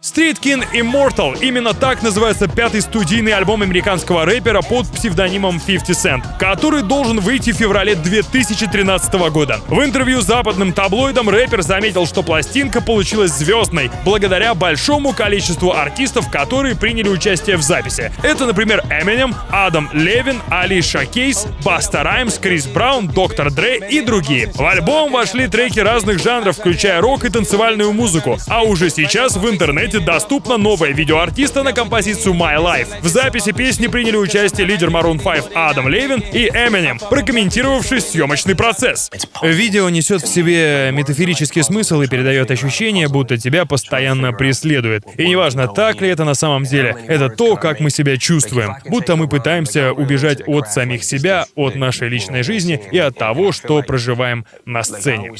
Street King Immortal. Именно так называется пятый студийный альбом американского рэпера под псевдонимом 50 Cent, который должен выйти в феврале 2013 года. В интервью западным таблоидам рэпер заметил, что пластинка получилась звездной благодаря большому количеству артистов, которые приняли участие в записи. Это, например, Eminem, Адам Левин, Алиша Кейс, Баста Раймс, Крис Браун, Доктор Дре и другие. В альбом вошли треки разных жанров, включая рок и танцевальную музыку. А уже сейчас в интернете доступно новое видео артиста на композицию My Life. В записи песни приняли участие лидер Maroon 5 Адам Левин и Eminem, прокомментировавший съемочный процесс. Видео несет в себе метафорический смысл и передает ощущение, будто тебя постоянно преследует. И неважно, так ли это на самом деле, это то, как мы себя чувствуем. Будто мы пытаемся убежать от самих себя, от нашей личной жизни и от того, что проживаем на сцене.